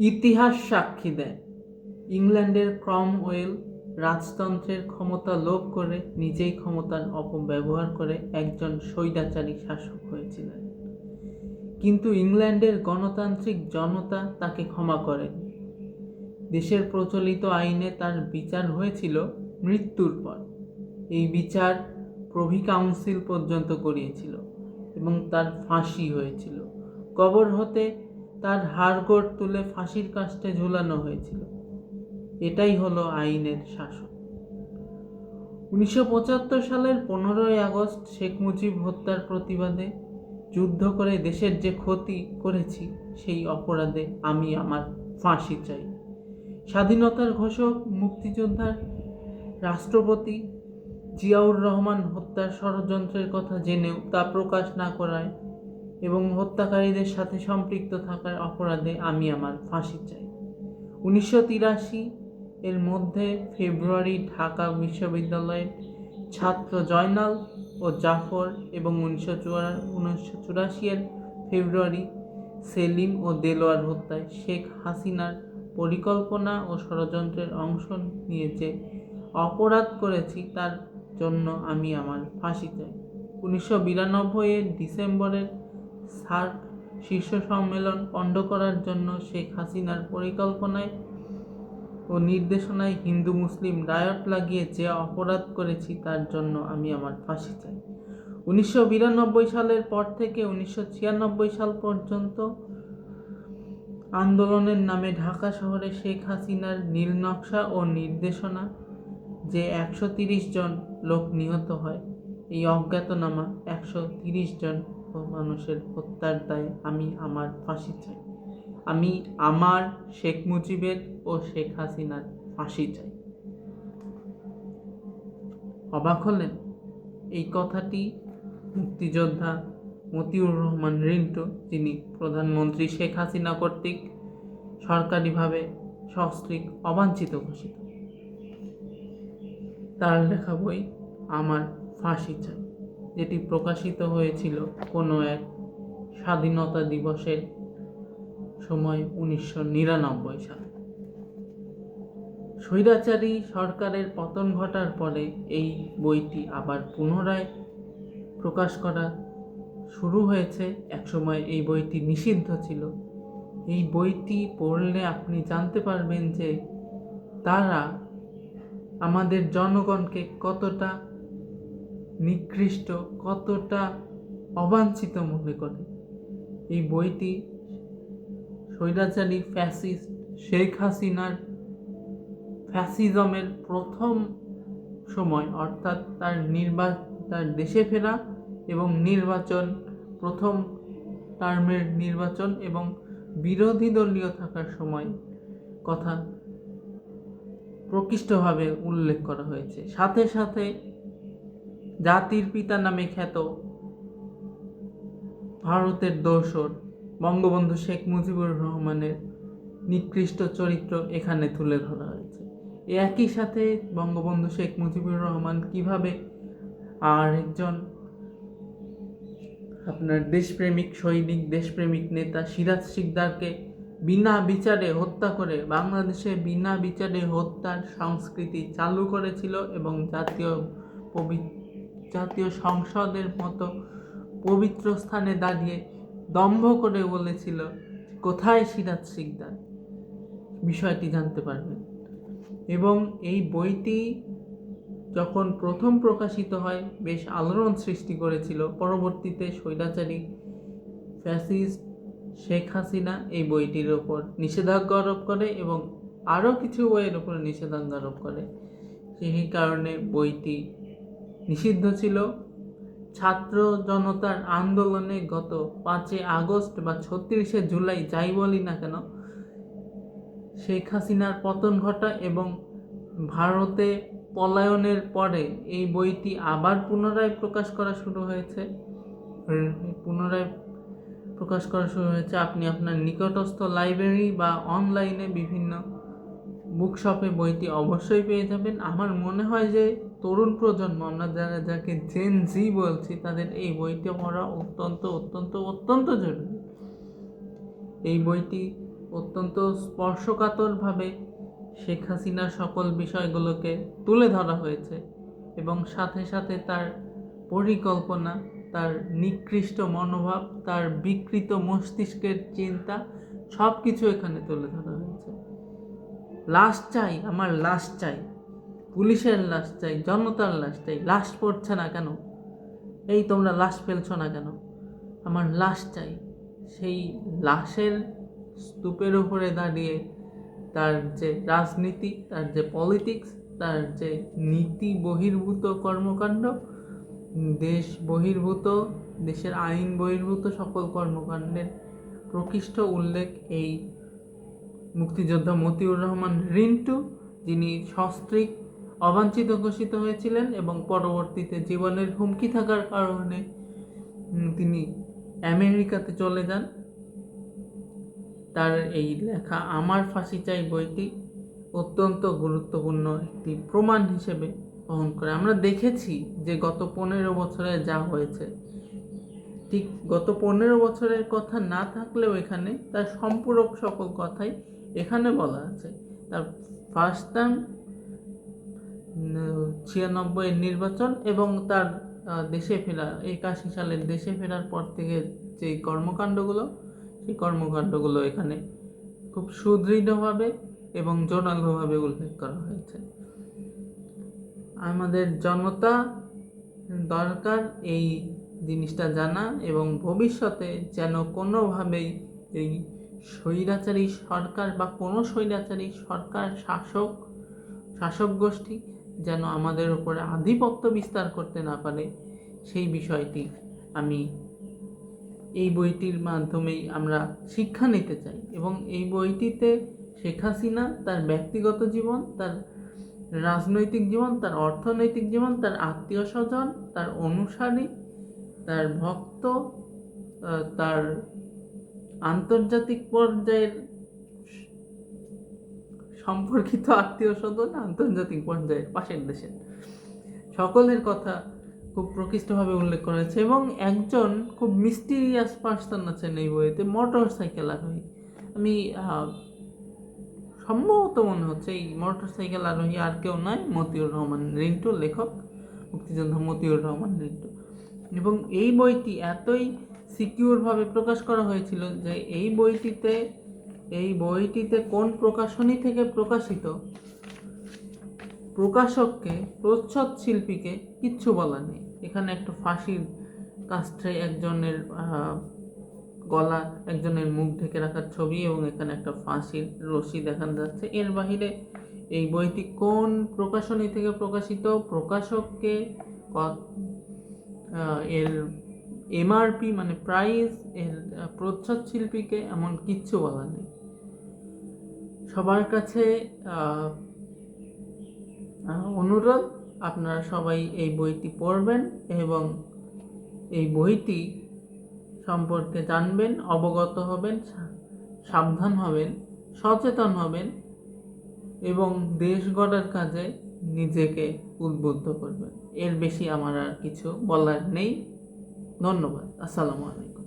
ইতিহাস সাক্ষী দেয়। ইংল্যান্ডের ক্রমওয়েল রাজতন্ত্রের ক্ষমতা লোভ করে নিজেই ক্ষমতার অপব্যবহার করে একজন স্বৈরাচারী শাসক হয়েছিলেন। কিন্তু ইংল্যান্ডের গণতান্ত্রিক জনতা তাকে ক্ষমা করেনি। দেশের প্রচলিত আইনে তার বিচার হয়েছিল মৃত্যুর পর। এই বিচার প্রভি কাউন্সিল পর্যন্ত করিয়েছিল এবং তার ফাঁসি হয়েছিল। কবর হতে তার হাড়গোড় তুলে ফাঁসির কাস্টে ঝুলানো হয়েছিল। এটাই হলো আইনের শাসন। উনিশশো পঁচাত্তর সালের পনেরোই আগস্ট শেখ মুজিব হত্যার প্রতিবাদে যুদ্ধ করে দেশের যে ক্ষতি করেছি, সেই অপরাধে আমি আমার ফাঁসি চাই। স্বাধীনতার ঘোষক, মুক্তিযোদ্ধার রাষ্ট্রপতি জিয়াউর রহমান হত্যার ষড়যন্ত্রের কথা জেনেও তা প্রকাশ না করায় এবং হত্যাকারীদের সাথে সম্পৃক্ত থাকার অপরাধে আমি আমার ফাঁসি চাই। উনিশশো তিরাশি এর মধ্যে ফেব্রুয়ারি ঢাকা বিশ্ববিদ্যালয়ের ছাত্র জয়নাল ও জাফর এবং উনিশশো চুয়ারা, উনিশশো চুরাশি এর ফেব্রুয়ারি সেলিম ও দেলোয়ার হত্যায় শেখ হাসিনার পরিকল্পনা ও ষড়যন্ত্রের অংশ নিয়ে যে অপরাধ করেছি, তার জন্য আমি আমার ফাঁসি চাই। উনিশশো বিরানব্বই এর ডিসেম্বরের সার্ক শীর্ষ সম্মেলন পণ্ড করার জন্য শেখ হাসিনার পরিকল্পনায় ও নির্দেশনায় হিন্দু মুসলিম রায়ট লাগিয়ে যে অপরাধ করেছি তার জন্য আমি আমার ফাঁসি চাই। উনিশশো বিরানব্বই সালের পর থেকে উনিশশো ছিয়ানব্বই সাল পর্যন্ত আন্দোলনের নামে ঢাকা শহরে শেখ হাসিনার নীল নকশা ও নির্দেশনা যে একশো তিরিশ জন লোক নিহত হয়, এই অজ্ঞাতনামা একশো তিরিশ জন মানুষের হত্যার দায়ে আমি আমার ফাঁসি চাই। আমি আমার শেখ মুজিবের ও শেখ হাসিনার ফাঁসি চাই। অবাক হলেন এই কথাটি মুক্তিযোদ্ধা মতিউর রহমান রিন্টু, যিনি প্রধানমন্ত্রী শেখ হাসিনা কর্তৃক সরকারিভাবে সস্ত্রীক অবাঞ্ছিত ঘোষিত। তার লেখা বই আমার ফাঁসি চাই। যেটি প্রকাশিত হয়েছিল কোনো এক স্বাধীনতা দিবসের সময় উনিশশো নিরানব্বই সালে। স্বৈরাচারী সরকারের পতন ঘটার পরে এই বইটি আবার পুনরায় প্রকাশ করা শুরু হয়েছে। একসময় এই বইটি নিষিদ্ধ ছিল। এই বইটি পড়লে আপনি জানতে পারবেন যে তারা আমাদের জনগণকে কতটা নিকৃষ্ট, কতটা অবাঞ্ছিত মনে করে এই বইটি স্বৈরাচারী ফ্যাসিস্ট শেখ হাসিনার ফ্যাসিজমের প্রথম সময়, অর্থাৎ তার নির্বা তার দেশে ফেরা এবং নির্বাচন, প্রথম টার্মের নির্বাচন এবং বিরোধী দলীয় থাকার সময় কথা প্রকৃষ্টভাবে উল্লেখ করা হয়েছে। সাথে সাথে জাতির পিতা নামে খ্যাত। ভারতের দোসর বঙ্গবন্ধু শেখ মুজিবুর রহমানের নিকৃষ্ট চরিত্র এখানে তুলে ধরা হয়েছে। একই সাথে বঙ্গবন্ধু শেখ মুজিবুর রহমান কীভাবে আর একজন আপনার দেশপ্রেমিক, সৈনিক, দেশপ্রেমিক নেতা সিরাজ শিকদারকে বিনা বিচারে হত্যা করে, বাংলাদেশে বিনা বিচারে হত্যার সংস্কৃতি চালু করেছিল এবং জাতীয় পবিত্র জাতীয় সংসদের মতো পবিত্র স্থানে দাঁড়িয়ে দম্ভ করে বলেছিল, কোথায় সিরাজ শিকদার? বিষয়টি জানতে পারবেন। এবং এই বইটি যখন প্রথম প্রকাশিত হয়, বেশ আলোড়ন সৃষ্টি করেছিল। পরবর্তীতে স্বৈরাচারী ফ্যাসিস্ট শেখ হাসিনা এই বইটির ওপর নিষেধাজ্ঞা আরোপ করে এবং আরও কিছু বইয়ের ওপর নিষেধাজ্ঞা আরোপ করে। সেই কারণে বইটি নিষিদ্ধ ছিল। ছাত্র জনতার আন্দোলনে গত পাঁচই আগস্ট বা ছত্রিশে জুলাই যাই বলি না কেন, শেখ হাসিনার পতন ঘটা এবং ভারতে পলায়নের পরে এই বইটি আবার পুনরায় প্রকাশ করা শুরু হয়েছে। পুনরায় প্রকাশ করা শুরু হয়েছে আপনি আপনার নিকটস্থ লাইব্রেরি বা অনলাইনে বিভিন্ন বুকশপে বইটি অবশ্যই পেয়ে যাবেন। আমার মনে হয় যে তরুণ প্রজন্ম, আমরা যারা যাকে জেন জি বলছি, তাদের এই বইটি পড়া অত্যন্ত অত্যন্ত অত্যন্ত জরুরি। এই বইটি অত্যন্ত স্পর্শকাতরভাবে শেখ হাসিনার সকল বিষয়গুলোকে তুলে ধরা হয়েছে এবং সাথে সাথে তার পরিকল্পনা, তার নিকৃষ্ট মনোভাব, তার বিকৃত মস্তিষ্কের চিন্তা সব কিছু এখানে তুলে ধরা হয়েছে। লাশ চাই, আমার লাশ চাই। পুলিশের লাশ চাই, জনতার লাশ চাই, লাশ পড়ছে না কেন? এই তোমরা লাশ ফেলছো না কেন? আমার লাশ চাই। সেই লাশের স্তূপের উপরে দাঁড়িয়ে তার যে রাজনীতি, তার যে পলিটিক্স তার যে নীতি বহির্ভূত কর্মকাণ্ড, দেশ বহির্ভূত, দেশের আইন বহির্ভূত সকল কর্মকাণ্ডের প্রকৃষ্ট উল্লেখ এই মুক্তিযোদ্ধা মতিউর রহমান রিন্টু, যিনি সস্ত্রীক অবাঞ্ছিত ঘোষিত হয়েছিলেন এবং পরবর্তীতে জীবনের হুমকি থাকার কারণে তিনি আমেরিকাতে চলে যান। তার এই লেখা, আমার ফাঁসি চাই বইটি অত্যন্ত গুরুত্বপূর্ণ একটি প্রমাণ হিসেবে বহন করে। আমরা দেখেছি যে গত পনেরো বছরে যা হয়েছে, ঠিক গত পনেরো বছরের কথা না থাকলেও এখানে তার সম্পূরক সকল কথাই এখানে বলা আছে। তার ফার্স্ট টার্ম ছিয়ানব্বইয়ের নির্বাচন এবং তার দেশে ফেরা, একাশি সালের দেশে ফেরার পর থেকে যে কর্মকাণ্ডগুলো, সেই কর্মকাণ্ডগুলো এখানে খুব সুদৃঢ়ভাবে এবং জোরালোভাবে উল্লেখ করা হয়েছে। আমাদের জনতা দরকার এই জিনিসটা জানা এবং ভবিষ্যতে যেন কোনোভাবেই এই স্বৈরাচারী সরকার বা কোনো স্বৈরাচারী সরকার শাসক শাসক গোষ্ঠী যেন আমাদের উপরে আধিপত্য বিস্তার করতে না পারে, সেই বিষয়টি আমি এই বইটির মাধ্যমেই আমরা শিক্ষা নিতে চাই। এবং এই বইটিতে শেখ হাসিনা তার ব্যক্তিগত জীবন, তার রাজনৈতিক জীবন, তার অর্থনৈতিক জীবন, তার আত্মীয় স্বজন, তার অনুসারী, তার ভক্ত তার আন্তর্জাতিক পর্যায়ের সম্পর্কিত আত্মীয় স্বজন, আন্তর্জাতিক পর্যায়ের, পাশের দেশের সকলের কথা খুব প্রকৃষ্টভাবে উল্লেখ করা হয়েছে এবং একজন খুব মিস্টিরিয়াস পার্সন আছেন এই বইতে মোটর সাইকেল আরোহী। আমি সম্ভবত মনে হচ্ছে এই মোটর সাইকেল আরোহী আর কেউ নয়, মতিউর রহমান রিন্টু, লেখক, মুক্তিযোদ্ধা মতিউর রহমান রিন্টু। এবং এই বইটি এতই সিকিউরভাবে প্রকাশ করা হয়েছিল যে এই বইটিতে এই বইটিতে কোন প্রকাশনী থেকে প্রকাশিত? প্রকাশককে, প্রচ্ছদ শিল্পীকে কিচ্ছু বলা নেই। এখানে একটা ফাঁসির কাষ্ঠে একজনের গলা, একজনের মুখ ঢেকে রাখার ছবি এবং এখানে একটা ফাঁসির রশি দেখানো যাচ্ছে। এর বাহিরে এই বইটি কোন প্রকাশনী থেকে প্রকাশিত? প্রকাশককে এর এমআরপি মানে প্রাইস, এর প্রচ্ছদ শিল্পীকে এমন কিচ্ছু বলা নেই। সবার কাছে অনুরোধ, আপনারা সবাই এই বইটি পড়বেন এবং এই বইটি সম্পর্কে জানবেন, অবগত হবেন সাবধান হবেন, সচেতন হবেন এবং দেশ গড়ার কাজে নিজেকে উদ্বুদ্ধ করবেন। এর বেশি আমার আর কিছু বলার নেই। ধন্যবাদ। আসসালামু আলাইকুম।